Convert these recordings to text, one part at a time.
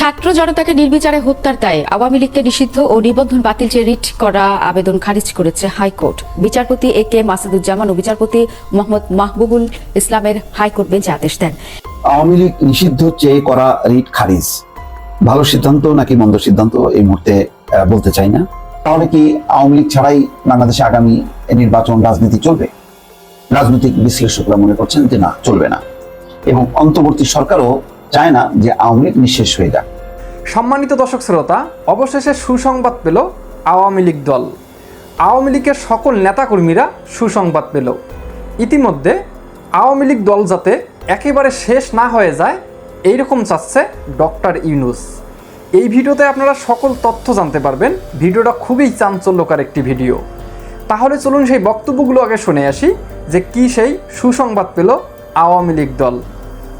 ছাত্র জনতাকে নির্বিচারে হত্যার দায়ে আওয়ামী লীগকে নিষিদ্ধ ও নিবন্ধন বাতিল চেয়ে রিট করা আবেদন খারিজ করেছে হাইকোর্ট। বিচারপতি এ কে মাসুদুজ্জামান ও বিচারপতি মোহাম্মদ মাহবুবুল ইসলামের হাইকোর্ট বেঞ্চে আদেশ দেন। আওয়ামী লীগ নিষিদ্ধ চেয়ে করা রিট খারিজ, ভালো সিদ্ধান্ত নাকি মন্দ সিদ্ধান্ত এই মুহূর্তে বলতে চাই না। তাহলে কি আওয়ামী লীগ ছাড়াই বাংলাদেশে আগামী নির্বাচন রাজনীতি চলবে? রাজনৈতিক বিশ্লেষকরা মনে করছেন যে না, চলবে না। এবং অন্তর্বর্তী সরকারও চায় না যে আওয়ামী লীগ নিঃশেষ হয়ে যাক। সম্মানিত দর্শক শ্রোতা, অবশেষে সুসংবাদ পেল আওয়ামী লীগ দল। আওয়ামী লীগের সকল নেতাকর্মীরা সুসংবাদ পেল। ইতিমধ্যে আওয়ামী লীগ দল যাতে একেবারে শেষ না হয়ে যায়, এইরকম চাচ্ছে ডক্টর ইউনুস। এই ভিডিওতে আপনারা সকল তথ্য জানতে পারবেন। ভিডিওটা খুবই চাঞ্চল্যকর একটি ভিডিও। তাহলে চলুন সেই বক্তব্যগুলো আগে শুনে আসি যে কি সেই সুসংবাদ পেল আওয়ামী লীগ দল।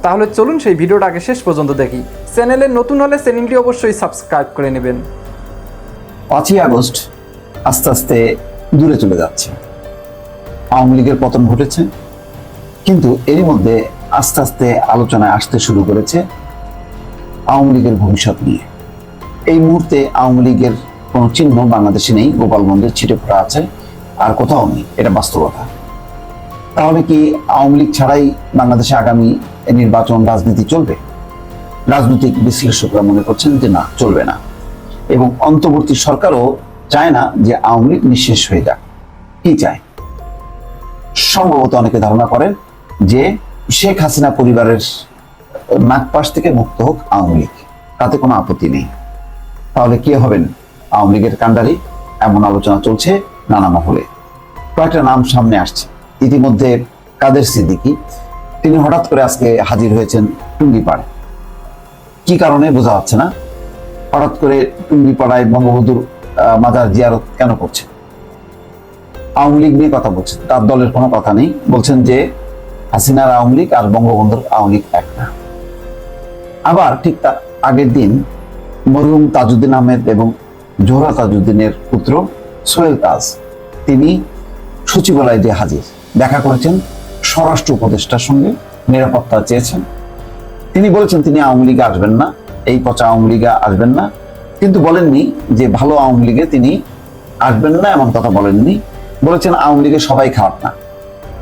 তাহলে চলুন সেই ভিডিওটা আগে শেষ পর্যন্ত দেখি। চ্যানেলে নতুন হলে চ্যানেলটি অবশ্যই সাবস্ক্রাইব করে নেবেন। পাঁচই আগস্ট আস্তে আস্তে দূরে চলে যাচ্ছে। আওয়ামী লীগের পতন ঘটেছে, কিন্তু এরই মধ্যে আস্তে আস্তে আলোচনায় আসতে শুরু করেছে আওয়ামী লীগের ভবিষ্যৎ নিয়ে। এই মুহূর্তে আওয়ামী লীগের কোনো চিহ্ন বাংলাদেশে নেই গোপালগঞ্জে ছিটে ফোটা আছে, আর কোথাও নেই, এটা বাস্তবতা। তাহলে কি আওয়ামী লীগ ছাড়াই বাংলাদেশে আগামী নির্বাচন রাজনীতি চলবে? রাজনৈতিক বিশ্লেষকরা মনে করছেন যে না, চলবে না। এবং অন্তর্বর্তী সরকারও চায় না যে আওয়ামী লীগ নিঃশেষ হয়ে যাক। কি চায়? সম্ভবত অনেকে ধারণা করেন যে শেখ হাসিনা পরিবারের নাগপাশ থেকে মুক্ত হোক আওয়ামী লীগ। তাতে কোনো আপত্তি নেই। তাহলে কে হবেন আওয়ামী লীগের কাণ্ডারি? এমন আলোচনা চলছে নানা মহলে। কয়েকটা নাম সামনে আসছে। ইতিমধ্যে কাদের সিদ্দিকি? তিনি হঠাৎ করে আজকে হাজির হয়েছেন টুঙ্গিপাড়ে কি কারণে বোঝা যাচ্ছে না? হঠাৎ করে টুঙ্গিপাড়ায় বঙ্গবন্ধুর মাজার জিয়ারত কেন করছে? আওয়ামী লীগ নিয়ে কথা বলছেন তার দলের কোনো কথা নেই। বলছেন যে হাসিনার আওয়ামী লীগ আর বঙ্গবন্ধুর আওয়ামী লীগ এক না। আবার ঠিক তার আগের দিন মরহুম তাজউদ্দিন আহমেদ এবং জোহরা তাজউদ্দিনের পুত্র সোহেল তাজ, তিনি সচিবালয়ে যে হাজির, দেখা করেছেন স্বরাষ্ট্র উপদেষ্টার সঙ্গে নিরাপত্তা চেয়েছেন। তিনি বলেছেন, তিনি আওয়ামী লীগে আসবেন না। এই পচা আওয়ামী লীগে আসবেন না। কিন্তু বলেননি যে ভালো আওয়ামী লীগে তিনি আসবেন না, এমন কথা বলেননি। বলেছেন, আওয়ামী লীগের সবাই খারাপ না।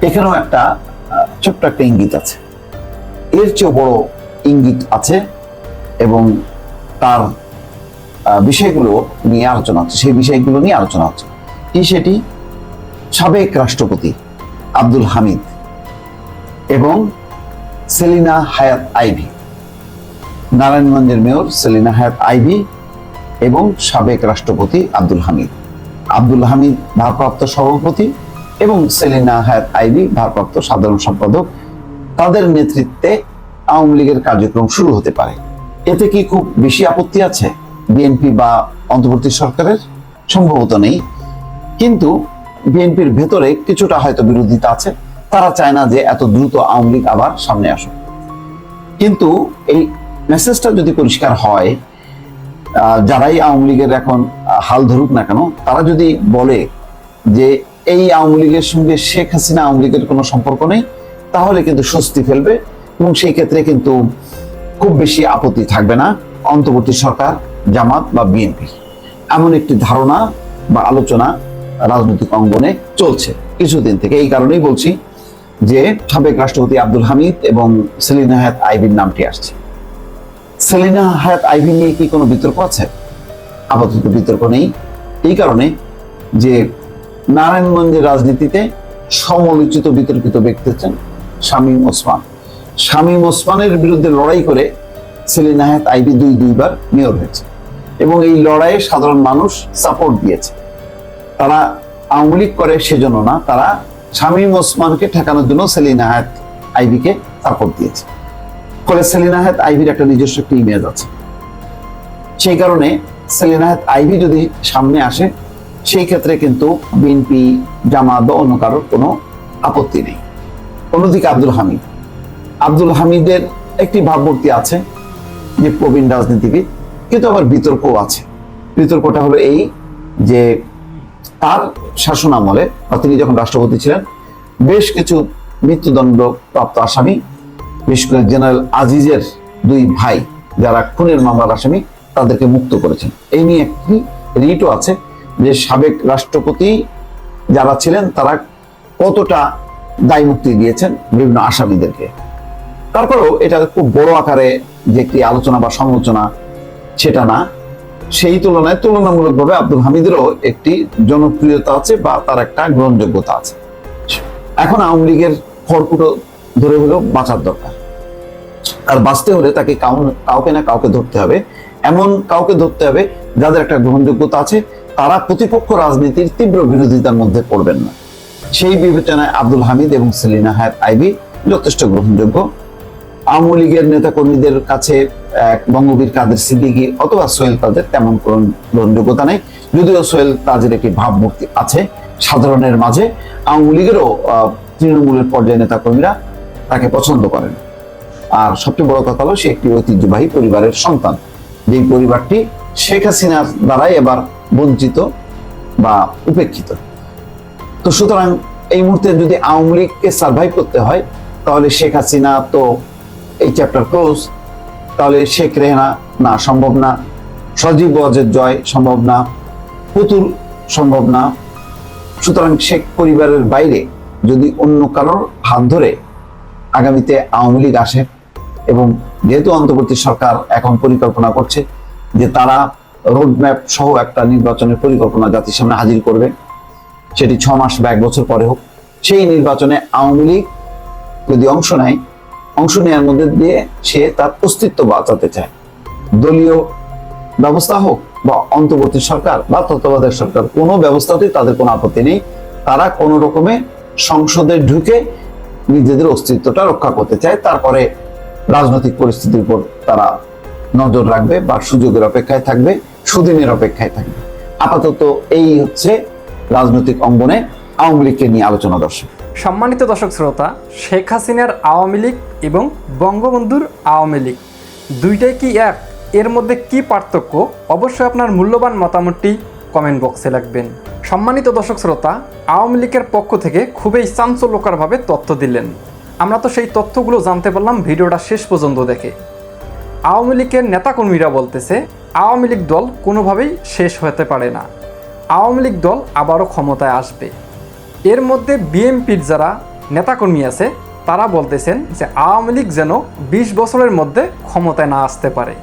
এখানেও একটা ছোট্ট একটা ইঙ্গিত আছে। এর চেয়েও বড় ইঙ্গিত আছে এবং তার বিষয়গুলো নিয়ে আলোচনা হচ্ছে, সেই বিষয়গুলো নিয়ে আলোচনা হচ্ছে। কি সেটি? সাবেক রাষ্ট্রপতি আব্দুল হামিদ এবং সেলিনা হায়াত আইভি। নারায়ণগঞ্জের মেয়র সেলিনা হায়াত আইভি এবং সাবেক রাষ্ট্রপতি আব্দুল হামিদ। আব্দুল হামিদ ভারপ্রাপ্ত সভাপতি এবং সেলিনা হায়াত আইভি ভারপ্রাপ্ত সাধারণ সম্পাদক। তাদের নেতৃত্বে আওয়ামী লীগের কার্যক্রম শুরু হতে পারে। এতে কি খুব বেশি আপত্তি আছে বিএনপি বা অন্তর্বর্তী সরকারের? সম্ভবত নেই। কিন্তু বিএনপির ভেতরে কিছুটা হয়তো বিরোধিতা আছে। তারা চায় না যে এত দ্রুত আওয়ামী লীগ আবার সামনে আসুক। কিন্তু এই মেসেজটা যদি পরিষ্কার হয় যারাই আওয়ামী লীগের এখন হাল ধরুক না কেন, তারা যদি বলে যে এই আওয়ামী লীগের সঙ্গে শেখ হাসিনা আওয়ামী লীগের কোনো সম্পর্ক নেই, তাহলে কিন্তু স্বস্তি ফেলবে এবং সেই ক্ষেত্রে কিন্তু খুব বেশি আপত্তি থাকবে না অন্তর্বর্তী সরকার, জামাত বা বিএনপি। এমন একটি ধারণা বা আলোচনা রাজনৈতিক অঙ্গনে চলছে। কিছুদিন থেকে এই কারণেই বলছি যে সাবেক রাষ্ট্রপতি আব্দুল হামিদ এবং সেলিনা হায়াত আইবির নামটি আসছে। সেলিনা হায়াত আইভি নিয়ে কি কোনো বিতর্ক আছে? আপাতত বিতর্ক নেই। এই কারণে যে নারায়ণগঞ্জের রাজনীতিতে সমালোচিত, বিতর্কিত ব্যক্তি হচ্ছেন শামীম ওসমান। শামীম ওসমানের বিরুদ্ধে লড়াই করে সেলিনা হায়াত আইভি দুই, দুইবার মেয়র হয়েছে এবং এই লড়াইয়ে সাধারণ মানুষ সাপোর্ট দিয়েছে। তারা আওয়ামী লীগ করে সেজন্য না, তারা শামীম ওসমানকে ঠেকানোর জন্য সেলিনা হায়াত আইভিকে সাপোর্ট দিয়েছে। ফলে সেলিনা হায়াত আইভির একটা নিজস্ব একটা ইমেজ আছে। সেই কারণে সেলিনা হায়াত আইভি যদি সামনে আসে, সেই ক্ষেত্রে কিন্তু বিএনপি, জামাত বা অন্য কারোর কোনো আপত্তি নেই। অন্যদিকে আব্দুল হামিদ। আব্দুল হামিদের একটি ভাবমূর্তি আছে যে প্রবীণ রাজনীতিবিদ, কিন্তু আবার বিতর্কও আছে। বিতর্কটা হলো এই যে তার শাসন আমলে বা তিনি যখন রাষ্ট্রপতি ছিলেন, বেশ কিছু মৃত্যুদণ্ড প্রাপ্ত আসামি, বিশেষ করে জেনারেল আজিজের দুই ভাই যারা খুনের মামলার আসামি, তাদেরকে মুক্ত করেছেন। এই নিয়ে একটি রিটও আছে যে সাবেক রাষ্ট্রপতি যারা ছিলেন, তারা কতটা দায় মুক্তি দিয়েছেন বিভিন্ন আসামিদেরকে। তারপরেও এটা খুব বড় আকারে যে একটি আলোচনা বা সমালোচনা, সেটা না। সেই তুলনায় তুলনামূলকভাবে আব্দুল হামিদেরও একটি জনপ্রিয়তা আছে বা তার একটা গ্রহণযোগ্যতা আছে। এখন আওয়ামী লীগের খড়কুটো ধরে হলেও বাঁচার দরকার। আর বাঁচতে হলে তাকে কাউকে না কাউকে ধরতে হবে। এমন কাউকে ধরতে হবে যাদের একটা গ্রহণযোগ্যতা আছে, তারা প্রতিপক্ষ রাজনীতির তীব্র বিরোধিতার মধ্যে পড়বেন না। সেই বিবেচনায় আব্দুল হামিদ এবং সেলিনা হায়াত আইবি যথেষ্ট গ্রহণযোগ্য। আওয়ামী লীগের নেতা কর্মীদের কাছে বঙ্গবীর কাদের সিদ্দিকী অথবা সোহেল তাদের তেমন কোনো গ্রহণযোগ্যতা নেই। যদিও সোহেল তাজের একটি ভাবমূর্তি আছে সাধারণের মাঝে। আওয়ামী লীগেরও তৃণমূলের পর্যায়ে নেতা কর্মীরা তাকে পছন্দ করেন। আর সবচেয়ে বড় কথা হলো সে একটি ঐতিহ্যবাহী পরিবারের সন্তান। যেই পরিবারটি শেখ হাসিনার দ্বারাই এবার বঞ্চিত বা উপেক্ষিত। তো সুতরাং এই মুহূর্তে যদি আওয়ামী লীগকে সার্ভাইভ করতে হয়, তাহলে শেখ হাসিনা তো এই চ্যাপ্টার ক্লোজ তাহলে শেখ রেহানা না সম্ভব না। সজীব ওয়াজের জয় সম্ভব না, পুতুল সম্ভব না। সুতরাং শেখ পরিবারের বাইরে যদি অন্য কারোর হাত ধরে আগামীতে আওয়ামী লীগ আসে এবং যেহেতু অন্তর্বর্তী সরকার এখন পরিকল্পনা করছে যে তারা রোডম্যাপ সহ একটা নির্বাচনের পরিকল্পনা জাতির সামনে হাজির করবে, সেটি ছ মাস বা এক বছর পরে হোক, সেই নির্বাচনে আওয়ামী লীগ যদি অংশ নেয় অংশ নেওয়ার মধ্যে দিয়ে সে তার অস্তিত্ব বাঁচাতে চায়। দলীয় ব্যবস্থা হোক বা অন্তর্বর্তী সরকার বা তত্ত্বাবধায়ক সরকার, কোনো ব্যবস্থাতেই তাদের কোনো আপত্তি নেই। তারা কোনো রকমে সংসদে ঢুকে নিজেদের অস্তিত্বটা রক্ষা করতে চায়। তারপরে রাজনৈতিক পরিস্থিতির উপর তারা নজর রাখবে বা সুযোগের অপেক্ষায় থাকবে, সুদিনের অপেক্ষায় থাকবে। আপাতত এই হচ্ছে রাজনৈতিক অঙ্গনে আওয়ামী লীগকে নিয়ে আলোচনা দর্শক। সম্মানিত দর্শক শ্রোতা, শেখ হাসিনার আওয়ামী লীগ এবং বঙ্গবন্ধুর আওয়ামী লীগ, দুইটাই কি এক? এর মধ্যে কি পার্থক্য? অবশ্যই আপনার মূল্যবান মতামতটি কমেন্ট বক্সে লাগবেন সম্মানিত দর্শক শ্রোতা, আওয়ামী লীগের পক্ষ থেকে খুবই চাঞ্চল্যকরভাবে তথ্য দিলেন। আমরা তো সেই তথ্যগুলো জানতে পারলাম ভিডিওটা শেষ পর্যন্ত দেখে। আওয়ামী লীগের নেতাকর্মীরা বলতেছে, আওয়ামী লীগ দল কোনোভাবেই শেষ হতে পারে না। আওয়ামী লীগ দল আবারও ক্ষমতায় আসবে। এর মধ্যে বিএনপির যারা নেতাকর্মী আছে, তারা বলতেছেন যে আওয়ামী লীগ যেন বিশ বছরের মধ্যে ক্ষমতায় না আসতে পারে।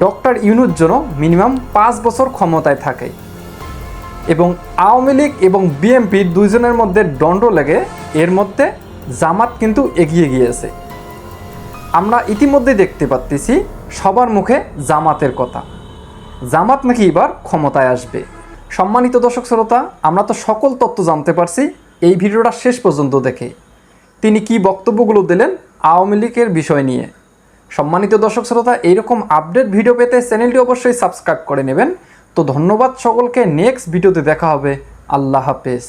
ডক্টর ইউনুস যেন মিনিমাম পাঁচ বছর ক্ষমতায় থাকে। এবং আওয়ামী লীগ এবং বিএনপি দুইজনের মধ্যে দণ্ড লেগে এর মধ্যে জামাত কিন্তু এগিয়ে গিয়েছে। আমরা ইতিমধ্যে দেখতে পাচ্তেছি সবার মুখে জামাতের কথা। জামাত নাকি এবার ক্ষমতায় আসবে। সম্মানিত দর্শক শ্রোতা, আমরা তো সকল তত্ত্ব জানতে পারছি, এই ভিডিওটা শেষ পর্যন্ত দেখে। তিনি কি বক্তব্যগুলো দিলেন আওয়ামী লীগের বিষয় নিয়ে? সম্মানিত দর্শক শ্রোতা, এইরকম আপডেট ভিডিও পেতে চ্যানেলটি অবশ্যই সাবস্ক্রাইব করে নেবেন। তো ধন্যবাদ সকলকে, নেক্সট ভিডিওতে দেখা হবে। আল্লাহ হাফেজ।